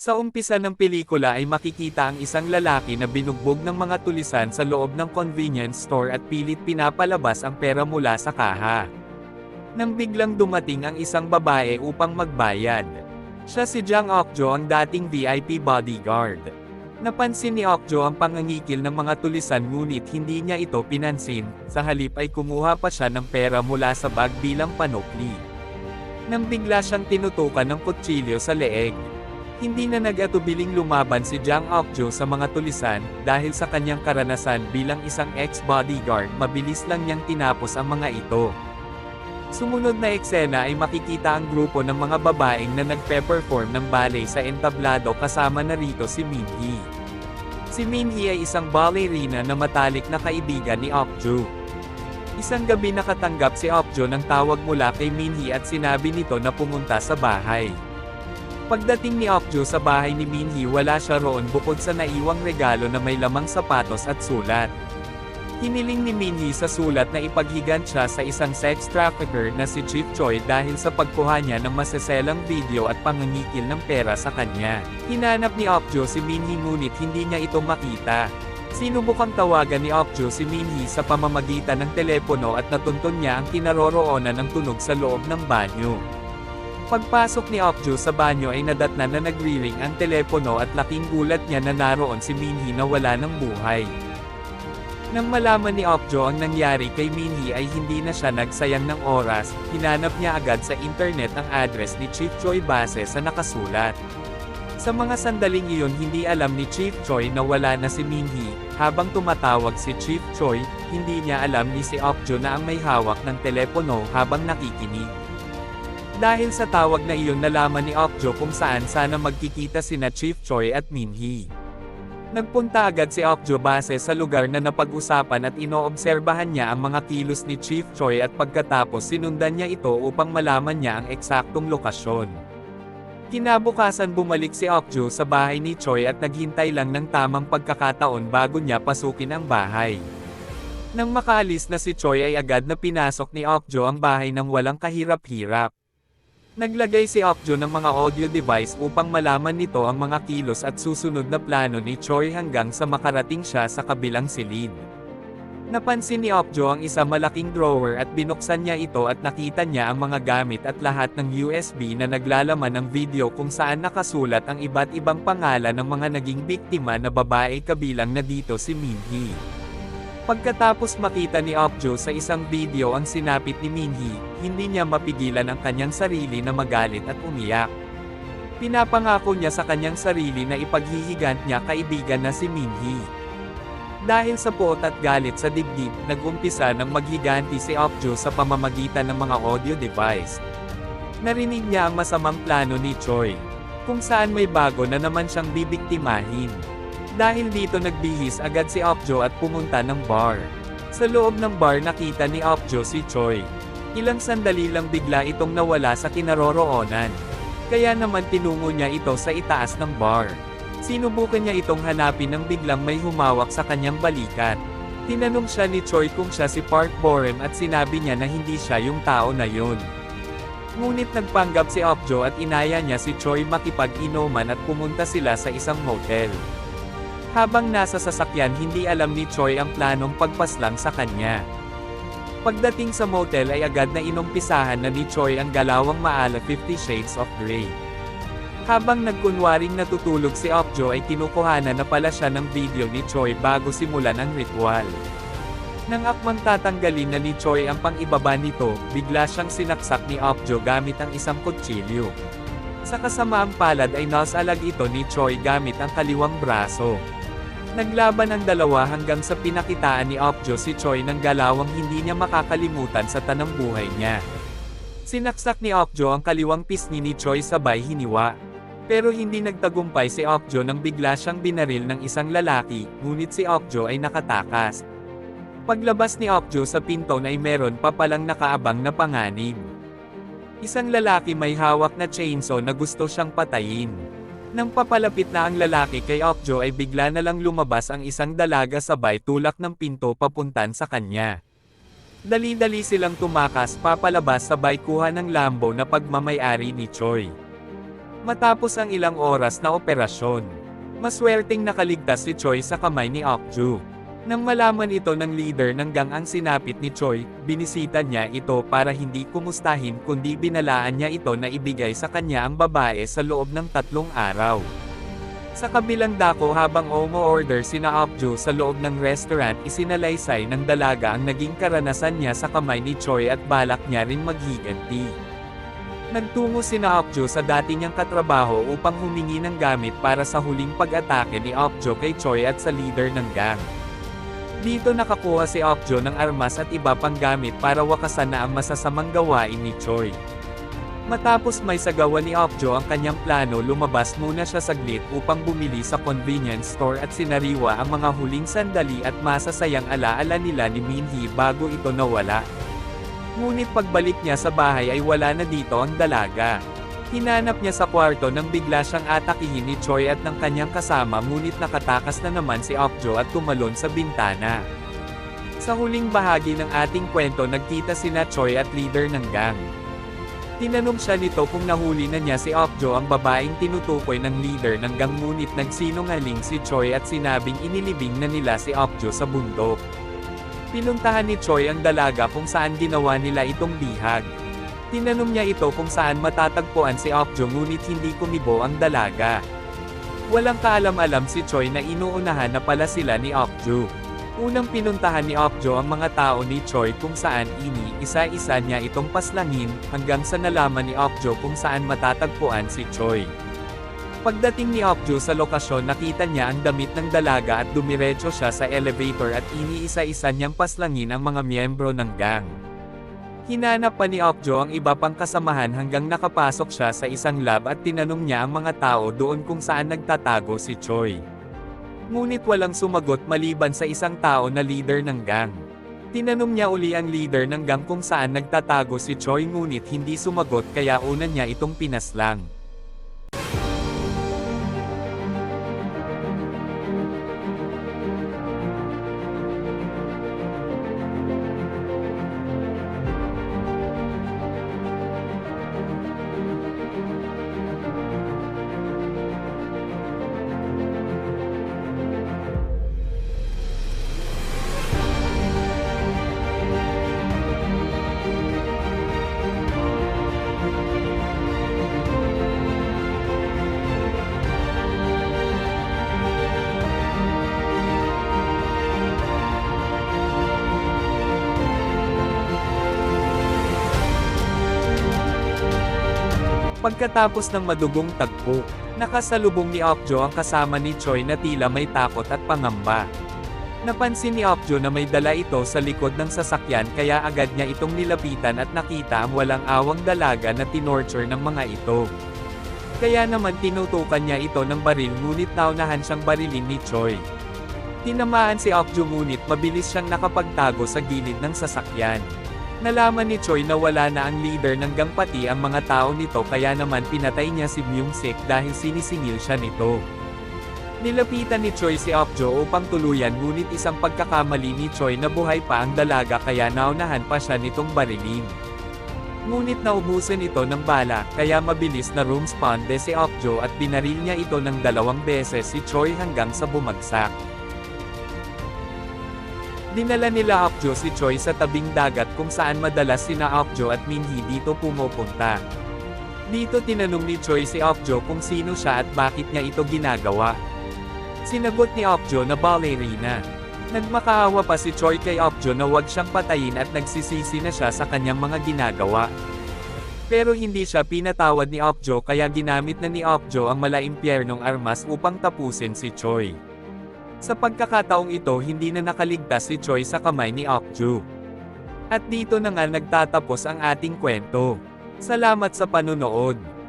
Sa umpisa ng pelikula ay makikita ang isang lalaki na binugbog ng mga tulisan sa loob ng convenience store at pilit pinapalabas ang pera mula sa kaha. Nang biglang dumating ang isang babae upang magbayad. Siya si Jang Okjo ang dating VIP bodyguard. Napansin ni Okjo ang pangangikil ng mga tulisan ngunit hindi niya ito pinansin, sa halip ay kumuha pa siya ng pera mula sa bag bilang panukli. Nang bigla siyang tinutukan ng kutsilyo sa leeg. Hindi na nag-atubiling lumaban si Jang Okjo sa mga tulisan, dahil sa kanyang karanasan bilang isang ex-bodyguard mabilis lang niyang tinapos ang mga ito. Sumunod na eksena ay makikita ang grupo ng mga babaeng na nagpe-perform ng ballet sa entablado kasama na rito si Minhee. Si Minhee ay isang ballerina na matalik na kaibigan ni Okjo. Isang gabi nakatanggap si Okjo ng tawag mula kay Minhee at sinabi nito na pumunta sa bahay. Pagdating ni Okjo sa bahay ni Minhee wala siya roon bukod sa naiwang regalo na may lamang sapatos at sulat. Hiniling ni Minhee sa sulat na ipaghigant siya sa isang sex trafficker na si Chief Choi dahil sa pagkuha niya ng maseselang video at pangangikil ng pera sa kanya. Hinanap ni Okjo si Minhee ngunit hindi niya ito makita. Sinubukang tawagan ni Okjo si Minhee sa pamamagitan ng telepono at natuntun niya ang kinaroroonan ng tunog sa loob ng banyo. Pagpasok ni Okjo sa banyo ay nadatnan na nagriring ang telepono at laking gulat niya na naroon si Minhee na wala ng buhay. Nang malaman ni Okjo ang nangyari kay Minhee ay hindi na siya nagsayang ng oras, hinanap niya agad sa internet ang address ni Chief Choi base sa nakasulat. Sa mga sandaling iyon hindi alam ni Chief Choi na wala na si Minhee, habang tumatawag si Chief Choi, hindi niya alam ni si Okjo na ang may hawak ng telepono habang nakikinig. Dahil sa tawag na iyon nalaman ni Okjo kung saan sana magkikita sina Chief Choi at Minhee. Nagpunta agad si Okjo base sa lugar na napag-usapan at inoobserbahan niya ang mga kilos ni Chief Choi at pagkatapos sinundan niya ito upang malaman niya ang eksaktong lokasyon. Kinabukasan bumalik si Okjo sa bahay ni Choi at naghintay lang ng tamang pagkakataon bago niya pasukin ang bahay. Nang makaalis na si Choi ay agad na pinasok ni Okjo ang bahay ng walang kahirap-hirap. Naglagay si Okjo ng mga audio device upang malaman nito ang mga kilos at susunod na plano ni Choi hanggang sa makarating siya sa kabilang silid. Napansin ni Okjo ang isa malaking drawer at binuksan niya ito at nakita niya ang mga gamit at lahat ng USB na naglalaman ng video kung saan nakasulat ang iba't ibang pangalan ng mga naging biktima na babae kabilang na dito si Minhee. Pagkatapos makita ni Okjo sa isang video ang sinapit ni Minhee, hindi niya mapigilan ang kanyang sarili na magalit at umiyak. Pinapangako niya sa kanyang sarili na ipaghihigant niya kaibigan na si Minhee. Dahil sa puot at galit sa dibdib, nagumpisa ng maghiganti si Okjo sa pamamagitan ng mga audio device. Narinig niya ang masamang plano ni Choi, kung saan may bago na naman siyang bibiktimahin. Dahil dito nagbihis agad si Okjo at pumunta ng bar. Sa loob ng bar nakita ni Okjo si Choi. Ilang sandali lang bigla itong nawala sa kinaroroonan. Kaya naman tinungo niya ito sa itaas ng bar. Sinubukan niya itong hanapin nang biglang may humawak sa kanyang balikat. Tinanong siya ni Choi kung siya si Park Boren at sinabi niya na hindi siya yung tao na yun. Ngunit nagpanggap si Okjo at inaya niya si Choi makipag-inuman at pumunta sila sa isang motel. Habang nasa sasakyan hindi alam ni Choi ang planong pagpaslang sa kanya. Pagdating sa motel ay agad na inumpisahan na ni Choi ang galawang maala 50 Shades of Grey. Habang nagkunwaring natutulog si Okjo ay kinukuhanan na pala siya ng video ni Choi bago simulan ang ritual. Nang akmang tatanggalin na ni Choi ang pang-ibaba nito, bigla siyang sinaksak ni Okjo gamit ang isang kutsilyo. Sa kasamaang palad ay nasalag ito ni Choi gamit ang kaliwang braso. Naglaban ang dalawa hanggang sa pinakitaan ni Okjo si Choi ng galawang hindi niya makakalimutan sa tanang buhay niya. Sinaksak ni Okjo ang kaliwang pisngi ni Choi sabay hiniwa. Pero hindi nagtagumpay si Okjo nang bigla siyang binaril ng isang lalaki, ngunit si Okjo ay nakatakas. Paglabas ni Okjo sa pinto ay meron pa palang nakaabang na panganib. Isang lalaki may hawak na chainsaw na gusto siyang patayin. Nang papalapit na ang lalaki kay Okjo ay bigla na lang lumabas ang isang dalaga sabay tulak ng pinto papuntan sa kanya. Dali-dali silang tumakas papalabas sabay kuha ng lambo na pagmamayari ni Choi. Matapos ang ilang oras na operasyon, maswerteng nakaligtas si Choi sa kamay ni Okju. Nang malaman ito ng leader ng gang ang sinapit ni Choi, binisita niya ito para hindi kumustahin kundi binalaan niya ito na ibigay sa kanya ang babae sa loob ng tatlong araw. Sa kabilang dako habang umo-order sina Okju sa loob ng restaurant isinalaysay ng dalaga ang naging karanasan niya sa kamay ni Choi at balak niya rin maghiganti. Nagtungo sina Okjo sa dati niyang katrabaho upang humingi ng gamit para sa huling pag-atake ni Okjo kay Choi at sa leader ng gang. Dito nakakuha si Okjo ng armas at iba pang gamit para wakasan na ang masasamang gawain ni Choi. Matapos may sagawa ni Okjo ang kanyang plano lumabas muna siya saglit upang bumili sa convenience store at sinariwa ang mga huling sandali at masasayang alaala nila ni Minhee bago ito nawala. Ngunit pagbalik niya sa bahay ay wala na dito ang dalaga. Hinanap niya sa kwarto nang bigla siyang atakihin ni Choi at ng kanyang kasama ngunit nakatakas na naman si Okjo at tumalon sa bintana. Sa huling bahagi ng ating kwento nagkita sina Choi at leader ng gang. Tinanong siya nito kung nahuli na niya si Okjo ang babaeng tinutukoy ng leader ng gang ngunit nagsinungaling si Choi at sinabing inilibing na nila si Okjo sa bundok. Pinuntahan ni Choi ang dalaga kung saan ginawa nila itong bihag. Tinanong niya ito kung saan matatagpuan si Okjo ngunit hindi kumibo ang dalaga. Walang kaalam-alam si Choi na inuunahan na pala sila ni Okjo. Unang pinuntahan ni Okjo ang mga tao ni Choi kung saan ini isa-isa niya itong paslangin hanggang sa nalaman ni Okjo kung saan matatagpuan si Choi. Pagdating ni Okju sa lokasyon nakita niya ang damit ng dalaga at dumiretso siya sa elevator at iniisa-isa niyang paslangin ang mga miyembro ng gang. Hinanap pa ni Okjo ang iba pang kasamahan hanggang nakapasok siya sa isang lab at tinanong niya ang mga tao doon kung saan nagtatago si Choi. Ngunit walang sumagot maliban sa isang tao na leader ng gang. Tinanong niya uli ang leader ng gang kung saan nagtatago si Choi ngunit hindi sumagot kaya una niya itong pinaslang. Pagkatapos ng madugong tagpo, nakasalubong ni Okjo ang kasama ni Choi na tila may takot at pangamba. Napansin ni Okjo na may dala ito sa likod ng sasakyan kaya agad niya itong nilapitan at nakita ang walang awang dalaga na tinorture ng mga ito. Kaya naman tinutukan niya ito ng baril ngunit naunahan siyang barilin ni Choi. Tinamaan si Okjo ngunit mabilis siyang nakapagtago sa gilid ng sasakyan. Nalaman ni Choi na wala na ang leader ng gang pati ang mga tao nito kaya naman pinatay niya si Myung Sik dahil sinisingil siya nito. Nilapitan ni Choi si Okjo upang tuluyan ngunit isang pagkakamali ni Choi na buhay pa ang dalaga kaya naunahan pa siya nitong barilin. Ngunit naubusan ito ng bala, kaya mabilis na room sponde si Okjo at binaril niya ito ng dalawang beses si Choi hanggang sa bumagsak. Dinala nila Okjo si Choi sa tabing dagat kung saan madalas sina Okjo at Minhee dito pumupunta. Dito tinanong ni Choi si Okjo kung sino siya at bakit niya ito ginagawa. Sinagot ni Okjo na ballerina. Nagmakaawa pa si Choi kay Okjo na wag siyang patayin at nagsisisi na siya sa kanyang mga ginagawa. Pero hindi siya pinatawad ni Okjo kaya ginamit na ni Okjo ang malaimpyernong armas upang tapusin si Choi. Sa pagkakataong ito hindi na nakaligtas si Choi sa kamay ni Okju. At dito na nga nagtatapos ang ating kwento. Salamat sa panunood.